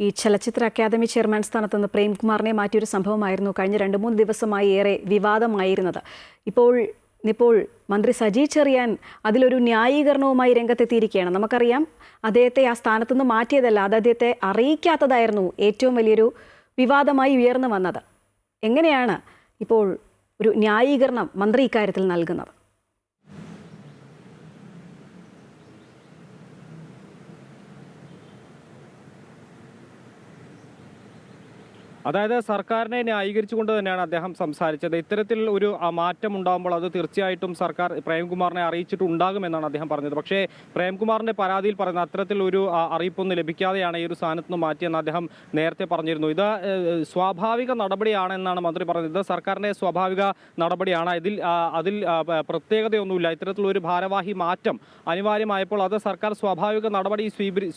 ഈ ചലച്ചിത്ര academy chairman സ്ഥാനത്ത് നിന്ന് പ്രേംകുമാറിനെ മാറ്റിയൊരു സംഭവമായിരുന്നു കഴിഞ്ഞ രണ്ട് മൂന്ന് ദിവസമായി ഏറെ വിവാദമായിരുന്നത്. ഇപ്പോൾ ഇപ്പോൾ മന്ത്രി സജി ചെറിയാൻ അതിലൊരു ന്യായീകരണവുമായി രംഗത്തെത്തിയിരിക്കുകയാണ്. നമുക്കറിയാം അദ്ദേഹത്തെ ആ സ്ഥാനത്ത് നിന്ന് മാറ്റിയതല്ല അത് അദ്ദേഹത്തെ അറിയിക്കാത്തതായിരുന്നു ഏറ്റവും വലിയൊരു വിവാദമായി ഉയർന്നു വന്നത്. എങ്ങനെയാണ് ഇപ്പോൾ ഒരു ന്യായീകരണം മന്ത്രി ഇക്കാര്യത്തിൽ നൽകുന്നത്? അതായത് സർക്കാരിനെ ന്യായീകരിച്ചുകൊണ്ട് തന്നെയാണ് അദ്ദേഹം സംസാരിച്ചത്. ഇത്തരത്തിൽ ഒരു മാറ്റം ഉണ്ടാകുമ്പോൾ അത് തീർച്ചയായിട്ടും സർക്കാർ പ്രേംകുമാറിനെ അറിയിച്ചിട്ടുണ്ടാകുമെന്നാണ് അദ്ദേഹം പറഞ്ഞത്. പക്ഷേ പ്രേംകുമാറിന്റെ പരാതിയിൽ പറയുന്ന അത്തരത്തിൽ ഒരു അറിയിപ്പൊന്നും ലഭിക്കാതെയാണ് ഈ ഒരു സ്ഥാനത്ത് നിന്ന് മാറ്റിയെന്ന് അദ്ദേഹം നേരത്തെ പറഞ്ഞിരുന്നു. ഇത് സ്വാഭാവിക നടപടിയാണെന്നാണ് മന്ത്രി പറഞ്ഞത്. ഇത് സർക്കാരിന്റെ സ്വാഭാവിക നടപടിയാണ്. ഇതിൽ അതിൽ പ്രത്യേകതയൊന്നുമില്ല. ഇത്തരത്തിലൊരു ഭാരവാഹി മാറ്റം അനിവാര്യമായപ്പോൾ അത് സർക്കാർ സ്വാഭാവിക നടപടി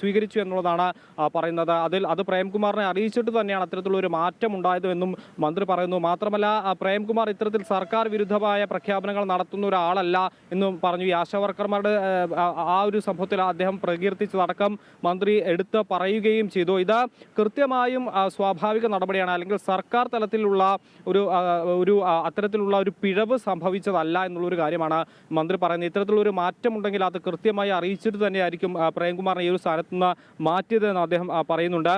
സ്വീകരിച്ചു എന്നുള്ളതാണ് പറയുന്നത്. അതിൽ അത് പ്രേംകുമാറിനെ അറിയിച്ചിട്ട് തന്നെയാണ് അത്തരത്തിലുള്ള ഒരു മാറ്റം ഉണ്ടായതെന്നും മന്ത്രി പറയുന്നു. മാത്രമല്ല പ്രേംകുമാർ ഇത്തരത്തിൽ സർക്കാർ വിരുദ്ധമായ പ്രഖ്യാപനങ്ങൾ നടത്തുന്ന ഒരാളല്ല എന്നും പറഞ്ഞു. ഈ ആശാവർക്കർമാരുടെ ആ- ഒരു സംഭവത്തിൽ അദ്ദേഹം പ്രകീർത്തിച്ചതടക്കം മന്ത്രി എടുത്ത് പറയുകയും ചെയ്തു. ഇത് കൃത്യമായും സ്വാഭാവിക നടപടിയാണ്. അല്ലെങ്കിൽ സർക്കാർ തലത്തിലുള്ള ഒരു ഒരു അത്തരത്തിലുള്ള ഒരു പിഴവ് സംഭവിച്ചതല്ല എന്നുള്ളൊരു കാര്യമാണ് മന്ത്രി പറയുന്നത്. ഇത്തരത്തിലൊരു മാറ്റമുണ്ടെങ്കിൽ അത് കൃത്യമായി അറിയിച്ചിട്ട് തന്നെയായിരിക്കും പ്രേംകുമാറിനെ ഈ ഒരു സ്ഥാനത്ത് നിന്ന് മാറ്റിയതെന്ന് അദ്ദേഹം പറയുന്നുണ്ട്.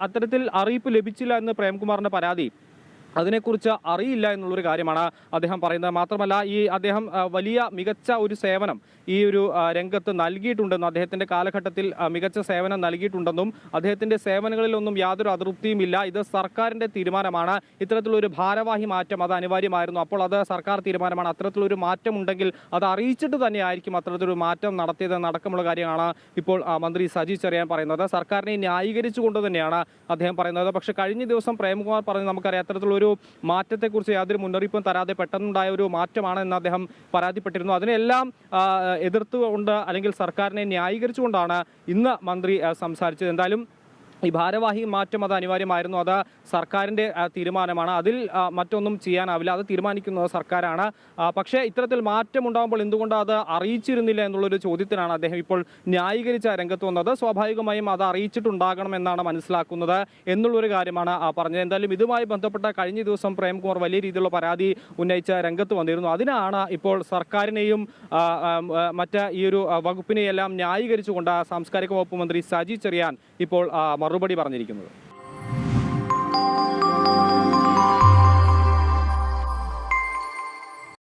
അത്തരത്തിൽ അറിയിപ്പ് ലഭിച്ചില്ല എന്ന് പ്രേംകുമാറിന്റെ പരാതി. അതിനെക്കുറിച്ച് അറിയില്ല എന്നുള്ളൊരു കാര്യമാണ് അദ്ദേഹം പറയുന്നത്. മാത്രമല്ല ഈ അദ്ദേഹം വലിയ മികച്ച ഒരു സേവനം ഈ ഒരു രംഗത്ത് നൽകിയിട്ടുണ്ടെന്നും അദ്ദേഹത്തിന്റെ കാലഘട്ടത്തിൽ മികച്ച സേവനം നൽകിയിട്ടുണ്ടെന്നും അദ്ദേഹത്തിന്റെ സേവനങ്ങളിലൊന്നും യാതൊരു അതൃപ്തിയും ഇല്ല ഇത് സർക്കാരിന്റെ തീരുമാനമാണ്. ഇത്തരത്തിലൊരു ഭാരവാഹി മാറ്റം അത് അനിവാര്യമായിരുന്നു. അപ്പോൾ അത് സർക്കാർ തീരുമാനമാണ്. അത്തരത്തിലൊരു മാറ്റം ഉണ്ടെങ്കിൽ അത് അറിയിച്ചിട്ട് തന്നെ തന്നെയായിരിക്കും അത്തരത്തിലൊരു മാറ്റം നടത്തിയത് അടക്കമുള്ള കാര്യമാണ് ഇപ്പോൾ മന്ത്രി സജി ചെറിയാൻ പറയുന്നത്. സർക്കാരിനെ ന്യായീകരിച്ചുകൊണ്ട് തന്നെയാണ് അദ്ദേഹം പറയുന്നത്. പക്ഷേ കഴിഞ്ഞ ദിവസം പ്രേംകുമാർ പറഞ്ഞു നമുക്കറിയാം അത്തരത്തിലൊരു മാറ്റത്തെക്കുറിച്ച് യാതൊരു മുന്നറിയിപ്പും തരാതെ പെട്ടെന്നുണ്ടായ ഒരു മാറ്റമാണ് എന്ന് അദ്ദേഹം പരാതിപ്പെട്ടിരുന്നു. അതിനെല്ലാം എതിർത്തുകൊണ്ട് അല്ലെങ്കിൽ സർക്കാരിനെ ന്യായീകരിച്ചുകൊണ്ടാണ് ഇന്ന് മന്ത്രി സംസാരിച്ചത്. എന്തായാലും ഈ ഭാരവാഹി മാറ്റം അത് അനിവാര്യമായിരുന്നു. അത് സർക്കാരിന്റെ തീരുമാനമാണ്. അതിൽ മറ്റൊന്നും ചെയ്യാനാവില്ല. അത് തീരുമാനിക്കുന്നത് സർക്കാരാണ്. പക്ഷേ ഇത്തരത്തിൽ മാറ്റം ഉണ്ടാകുമ്പോൾ എന്തുകൊണ്ട് അത് അറിയിച്ചിരുന്നില്ല എന്നുള്ളൊരു ചോദ്യത്തിനാണ് അദ്ദേഹം ഇപ്പോൾ ന്യായീകരിച്ച രംഗത്ത് വന്നത്. സ്വാഭാവികമായും അത് അറിയിച്ചിട്ടുണ്ടാകണം എന്നാണ് മനസ്സിലാക്കുന്നത് എന്നുള്ളൊരു കാര്യമാണ് പറഞ്ഞത്. എന്തായാലും ഇതുമായി ബന്ധപ്പെട്ട കഴിഞ്ഞ ദിവസം പ്രേംകുമാർ വലിയ രീതിയിലുള്ള പരാതി ഉന്നയിച്ച രംഗത്ത് വന്നിരുന്നു. അതിനാണ് ഇപ്പോൾ സർക്കാരിനെയും മറ്റ് ഈ ഒരു വകുപ്പിനെയെല്ലാം ന്യായീകരിച്ചുകൊണ്ട് സാംസ്കാരിക വകുപ്പ് മന്ത്രി സജി ചെറിയാൻ ഇപ്പോൾ മറുപടി പറഞ്ഞിരിക്കുന്നത്.